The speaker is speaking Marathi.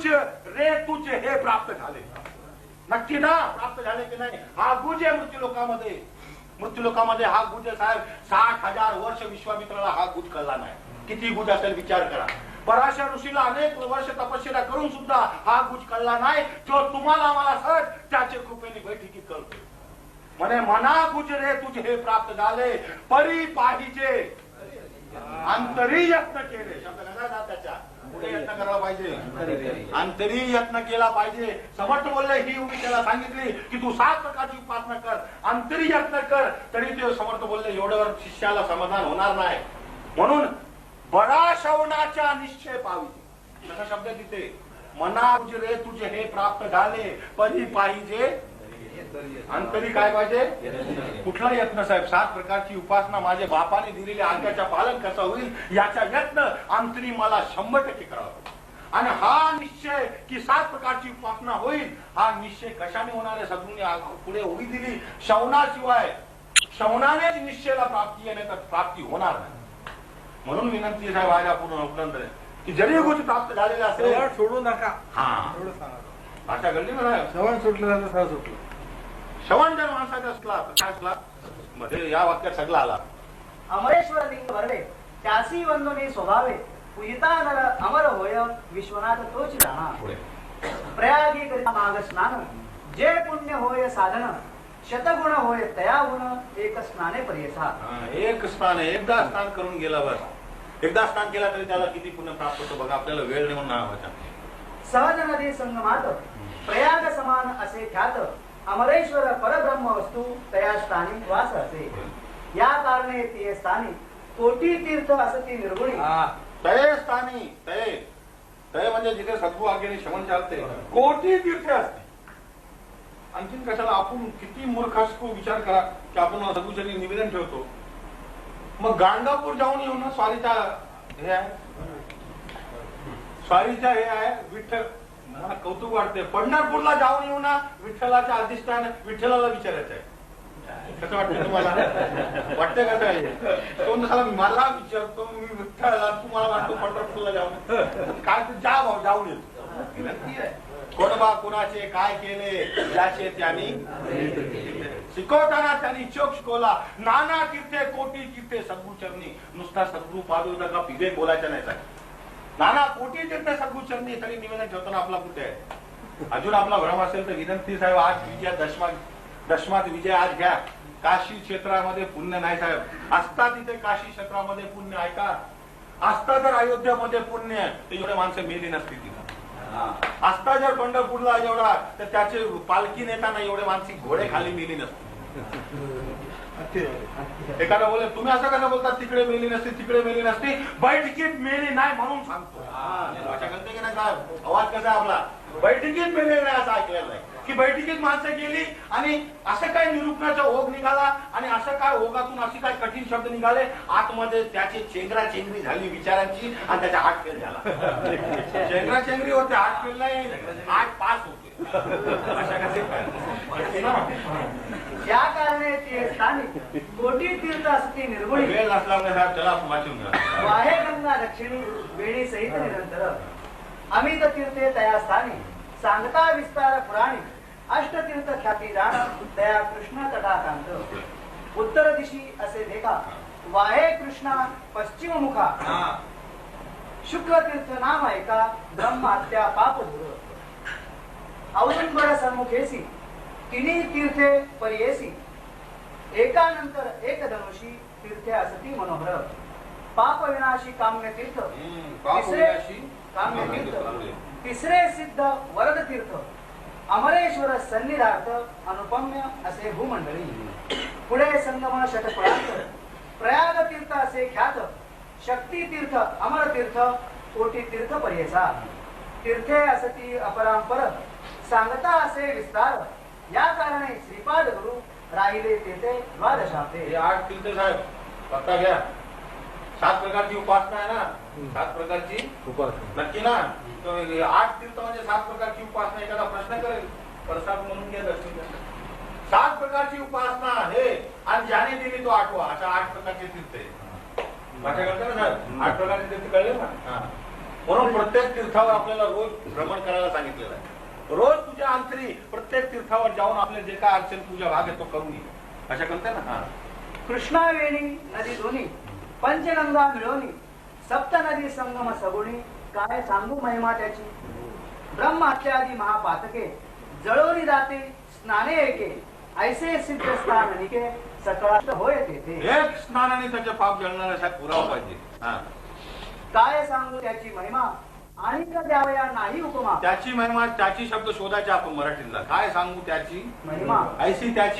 गुज रे तुझ हे प्राप्त झाले. नक्की ना प्राप्त झाले की नाही? हा गुज आहे मृत्यू लोकांमध्ये मृत्यू लोकांमध्ये हा गुज साहेब. साठ हजार वर्ष विश्वामित्राला हा गुज कळला नाही. किती गुज असेल विचार करा. पराशर ऋषीला अनेक वर्ष तपश्चर्या करून सुद्धा हा गुज कळला नाही. जो तुम्हाला मला सर त्याच्या कृपेने बैठकीत कळतो. म्हणे मना गुज रे तुझे हे प्राप्त झाले. परी पाहिजे. अंतरी यत्न केले. शब्द त्याच्या. पुढे यत्न करायला पाहिजे. अंतरी यत्न केला पाहिजे. समर्थ बोलले ही उभी त्याला सांगितली की तू सात प्रकारची उपासना कर. अंतरी यत्न कर तरी ते समर्थ बोलले एवढ्यावर शिष्याला समाधान होणार नाही. म्हणून बरा श्रवणाच्या निश्चय पावी कसा शब्द तिथे. मना रे तुझे हे प्राप्त झाले परी पाहिजे अंतरी काय पाहिजे? कुठला यत्न साहेब सात प्रकारची उपासना माझ्या बापाने दिलेल्या आज्ञाच्या पालन कसं होईल याचा यत्न अंतरी मला शंभर टक्के करावा आणि हा निश्चय की सात प्रकारची उपासना होईल हा निश्चय कशाने होणार? आहे सद्गुरूंनी पुढे उभी दिली. श्रवणाशिवाय श्रवणानेच निश्चयाला प्राप्ती नाही तर प्राप्ती होणार नाही. म्हणून विनंती साहेब आज उपलंद आहे. की जरी गोष्ट प्राप्त झालेल्या असेल सोडू नका. हा. सांगा. भाषा घडली ना साहेब? श्रवण सुटलं झालं सगळं सुटलं. श्रवण जर माणसाचा असला तर काय असला मध्ये या वाक्यात सगळा आला. अमरेश्वर लिंग भरले त्यासी वंदने स्वभावे पूजिता नर अमर होय विश्वनाथ तोच पुढे. प्रयागी करिता माग स्नान जे पुण्य होय साधन शतगुण होय तया गुण एक स्नाने पर्यसा हा, एक स्नान एकदा स्नान करून गेला बस. एकदा स्नान केला तरी त्याला किती पुण्य प्राप्त होतो बघा आपल्याला वेळ नाही म्हणून नावाचा सहज नदी संगमात प्रयाग समान असे ख्यात अमरेश्वर परब्रह्म वस्तू तया स्थानी वास असे. या कारणे ती स्थानी कोटी तीर्थ असती निर्गुणी. तय स्थानी तय. तय म्हणजे जिथे सद्गु आज्ञेने शमन चालते. कोटी तीर्थ असते. आणखीन कशाला आपण किती मूर्ख असतो विचार करा की आपण सद्गुचरी निवेदन ठेवतो. मग गाणगापूर जाऊन येऊ ना स्वारीचा हे आहे. स्वारीचा हे आहे विठ्ठल कौतुक वाटते पंढरपूरला जाऊन येऊ ना विठ्ठलाच्या अधिष्ठान विठ्ठलाला विचारायचं आहे कसं वाटतं तुम्हाला? वाटतं कसं आहे तो मला विचारतो मी विठ्ठला तुम्हाला वाटतो पंढरपूरला जाऊन. काय तू जा भाऊ जाऊन येतो विनंती आहे. कोण कुणाचे काय केले? याचे त्यांनी शिकवताना त्यांनी चोख शिकवला. नाना तीर्थे कोटी तीर्थे सद्गुचरणी नुसता सद्गुरू पादू नका विवेक बोलायचा नाही साहेब. नाना कोटी तीर्थे सद्गुचरणी तरी निवेदन ठेवताना आपला कुठे आहे? अजून आपला भ्रम असेल तर विनंती साहेब आज विजया दशमा दशमात विजय आज घ्या. काशी क्षेत्रामध्ये पुण्य नाही साहेब. असता तिथे काशी क्षेत्रामध्ये पुण्य आहे का असता जर अयोध्यामध्ये पुण्य आहे, तर एवढे माणसं मेली नसती तिथं. असता जर पंढरपूरला एवढा तर त्याचे पालखी नेताना एवढे मानसिक घोडे खाली मेली नसती. एखादा बोले तुम्ही असं कसं बोलता? तिकडे मेली नसती तिकडे मेली नसती. बैठकीत मेली नाही म्हणून सांगतो आवाज कसा आहे आपला? बैठकीत मेलेलं नाही असं ऐकलेलं नाही. की बैठकीत माणसं गेली आणि असं काय निरूपणाचा ओघ निघाला आणि असं काय ओघातून असे काय कठीण शब्द निघाले? आतमध्ये त्याची चेंगरा चेंगरी झाली विचारांची आणि त्याचा हात फेल झाला. चेंगरा चेंगरी होते हात फेल नाही आठ पास होते. अशा कसे काय? ना? या कारणे ते स्थानी कोटी तीर्थ असती निर्गुणी वेळ नसल्यामुळे साहेब चला वाचून वाहे गंगा दक्षिणी वेणी सहित निरंतर. अमित तीर्थे तया स्थानी सांगता विस्तार पुराणी अष्टतीर्थ ख्याती जाण तया कृष्ण तटाकांत उत्तर दिशी असे देखा वाहे कृष्णा पश्चिम मुखा. शुक्ल तीर्थ नाम ऐका ब्रह्म हत्या पाप दूर अवलंबर सन्मुखेसी तिन्ही तीर्थे परियेसी. एकानंतर एक धनुषी तीर्थे असती मनोहर. पाप विनाशी काम्य तीर्थ तिसरे काम्य. तीर्थ. तिसरे सिद्ध वरद तीर्थ अमरेश्वर सन्निधार्थ अनुपम्य असे भूमंडळी. पुढे संगम षटफळांत प्रयाग तीर्थ असे ख्यात शक्ती तीर्थ अमर तीर्थ कोटी तीर्थ पर्यसा तीर्थे असती अपरांपर सांगता असे विस्तार. या कारणे श्रीपाद गुरु राहिले तेथे द्वादशाते हे आठ तीर्थ साहेब पत्ता घ्या. सात प्रकारची उपासना आहे ना. सात प्रकारची? उपासना. नक्की ना? तो आठ तीर्थ म्हणजे सात प्रकारची उपासना एखादा प्रश्न करेल प्रसाद म्हणून घ्या दर्शन. सात प्रकारची उपासना आहे आणि ज्याने दिली तो आठवा. अशा आठ प्रकारचे तीर्थ आहे माझ्या कळतं ना साहेब? आठ प्रकारचे तीर्थ कळले ना? हा. म्हणून प्रत्येक तीर्थावर आपल्याला रोज भ्रमण करायला सांगितलेलं आहे. रोज तुझ्या अंतरी प्रत्येक तीर्थावर जाऊन आपले जे काय अडचण पूजा भाग आहे तो करून ये. अशा करते ना? हा. कृष्णावेणी नदी दोन्ही पंचगंगा मिळवणी सप्त नदी संगम सगुणी काय सांगू महिमा त्याची? ब्रह्म हत्यादी महापातके जळवली जाते स्नाने एके ऐसे सिद्ध स्थान निके सकळात होय तेथे. एक स्नानाने त्याचे पाप जळणार असा पुरावा पाहिजे. हा. काय सांगू त्याची महिमा? आणि का द्यावया नाही उपमा? त्याची महिमा त्याची शब्द शोधायचे आपण मराठीतला. काय सांगू त्याची? महिमा. ऐशी त्याची